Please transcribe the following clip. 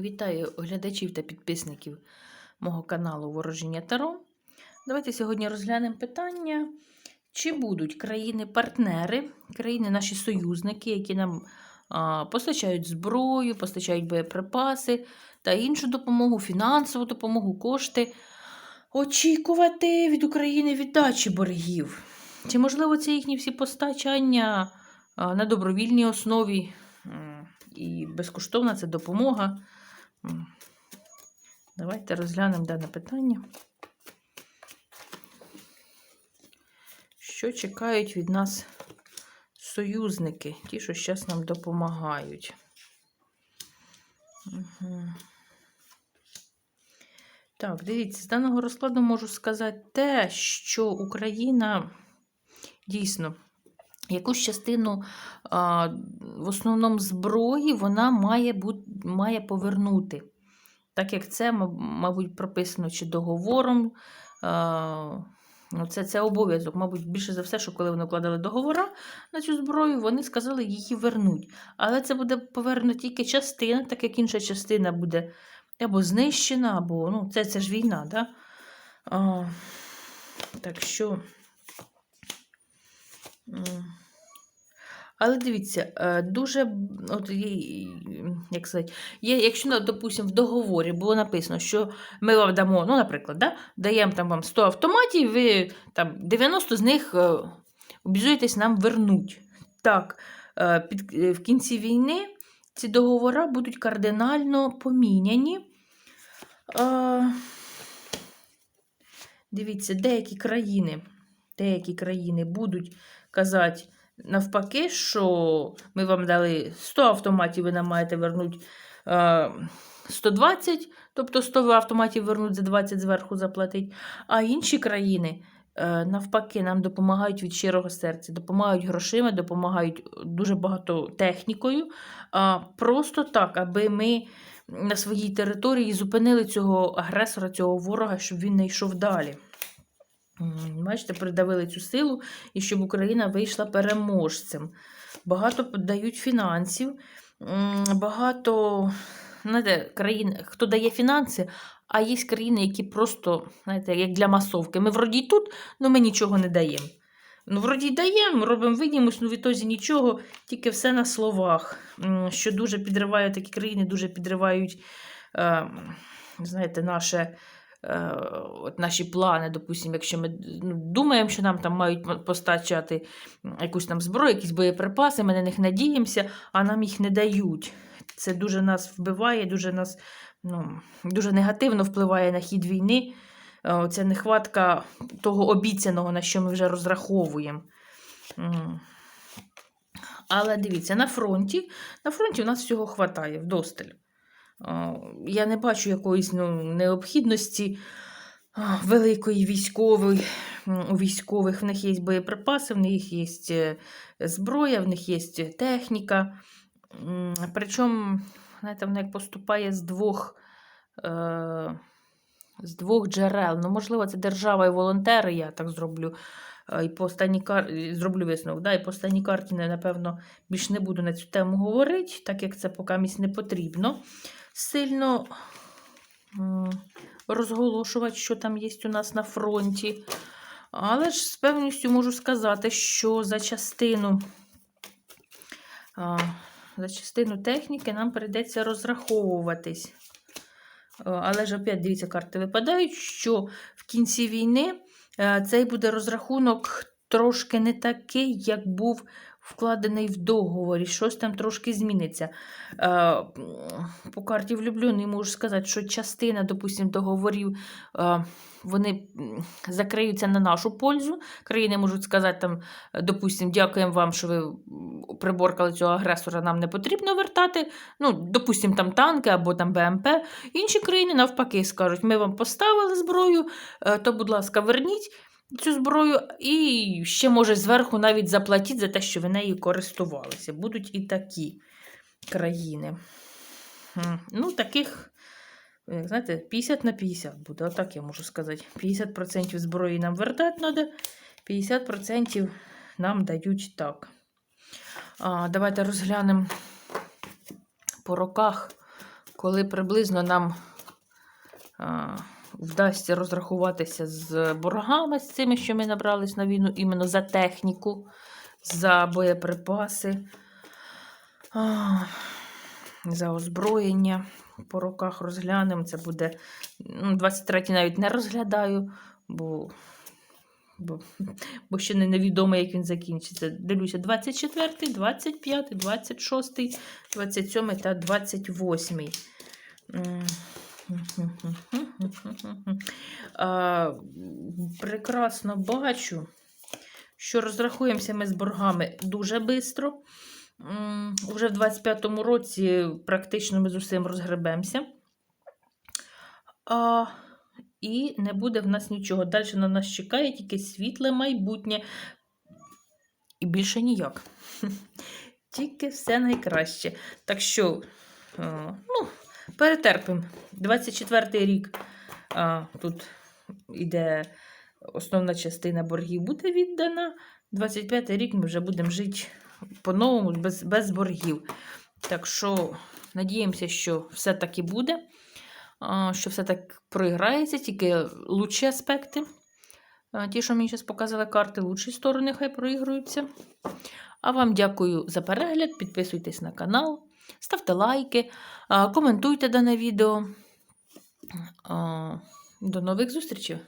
Вітаю глядачів та підписників мого каналу Ворожіння Таро. Давайте сьогодні розглянемо питання, чи будуть країни-партнери, країни наші союзники, які нам а, постачають зброю, постачають боєприпаси та іншу допомогу, фінансову допомогу, кошти, очікувати від України віддачі боргів. Чи можливо це їхні всі постачання а, на добровільній основі і безкоштовна це допомога? Давайте розглянемо дане питання. Що чекають від нас союзники, ті, що зараз нам допомагають? Угу. Так, дивіться, з даного розкладу можу сказати те, що Україна дійсно якусь частину а, в основному зброї вона має, бути, має повернути. Так як це, мабуть, прописано чи договором. А, ну, це, це обов'язок. Мабуть, більше за все, що коли вони вкладали договора на цю зброю, вони сказали її вернуть. Але це буде повернута тільки частина, так як інша частина буде або знищена, або ну, це, це ж війна, да? А, так що. Але дивіться, е, дуже от, є- як сказати, є, якщо, ну, допустимо, в договорі було написано, що ми вам дамо, ну, наприклад, да, даємо там вам 100 автоматів, ви там 90 з них е, обізуєтесь нам вернуть. Так, е, під, в кінці війни ці договори будуть кардинально поміняні. Дивіться, деякі країни, деякі країни будуть казати навпаки, що ми вам дали 100 автоматів, ви нам маєте вернути е, 120, тобто 100 автоматів вернуть за 20 зверху заплатить. А інші країни, е, навпаки, нам допомагають від щирого серця, допомагають грошима, допомагають дуже багато технікою. А, просто так, аби ми на своїй території зупинили цього агресора, цього ворога, щоб він не йшов далі. Бачите, придавили цю силу і щоб Україна вийшла переможцем. Багато дають фінансів, багато знаєте, країн, хто дає фінанси, а є країни, які просто, знаєте, як для масовки. Ми вроді тут, але ми нічого не даємо. Ну, вроді даємо, робимо видімось, ну в ітозі нічого, тільки все на словах. Що дуже підриває такі країни, дуже підривають, е, знаєте, наше от наші плани, допустимо, якщо ми ну, думаємо, що нам там мають постачати якусь там зброю, якісь боєприпаси, ми на них надіємося, а нам їх не дають. Це дуже нас вбиває, дуже нас ну, дуже негативно впливає на хід війни. Е, Оця нехватка того обіцяного, на що ми вже розраховуємо. Але дивіться, на фронті, на фронті у нас всього хватає вдосталь. Я не бачу якоїсь ну, необхідності великої військової. У військових в них є боєприпаси, в них є е, зброя, в них є техніка. Причому, знаєте, вона як поступає з двох, е, з двох джерел. Ну, можливо, це держава і волонтери, я так зроблю. Е, І по останній кар... зроблю висновок. Да? І по останній карті, напевно, більш не буду на цю тему говорити, так як це поки місць не потрібно сильно розголошувати, що там є у нас на фронті. Але ж з певністю можу сказати, що за частину, за частину техніки нам прийдеться розраховуватись. Е, Але ж опять дивіться, карти випадають, що в кінці війни е, цей буде розрахунок трошки не такий, як був вкладений в договорі. Щось там трошки зміниться. Е, По карті влюблений можу сказати, що частина, допустим, договорів е, вони закриються на нашу пользу. Країни можуть сказати, там, е, допустим, дякуємо вам, що ви приборкали цього агресора, нам не потрібно вертати. Ну, допустим, там танки або там БМП. Інші країни навпаки скажуть, ми вам поставили зброю, то, будь ласка, верніть цю зброю і ще, може, зверху навіть заплатіть за те, що ви нею користувалися. Будуть і такі країни. Ну, таких, е, знаєте, 50 на 50 буде, отак я можу сказати. 50% зброї нам вертати треба, 50% нам дають так. А, давайте розглянемо по роках коли приблизно нам а, вдасться розрахуватися з боргами з цими, що ми набрались на війну, іменно за техніку, за боєприпаси, за озброєння. По роках розглянемо. Це буде. Ну, 23 навіть не розглядаю, бо, бо, бо ще не невідомо, як він закінчиться. Дивлюся, 24, 25, 26, 27 та 28. Прекрасно бачу, що розрахуємося ми з боргами дуже швидко. Уже в 25-му році практично ми з усім розгребемося. А, і не буде в нас нічого. Далі на нас чекає тільки світле майбутнє. І більше ніяк. Тільки все найкраще. Так що, ну, перетерпимо. 24-й рік а, тут іде основна частина боргів буде віддана. 25-й рік ми вже будемо жити по-новому, без, без боргів. Так що, надіємося, що все таки буде, що все так проіграється, тільки лучші аспекти. Ті, що мені зараз показали карти, лучші сторони хай проігруються. А вам дякую за перегляд. Підписуйтесь на канал, ставте лайки, коментуйте дане відео. До нових зустрічей!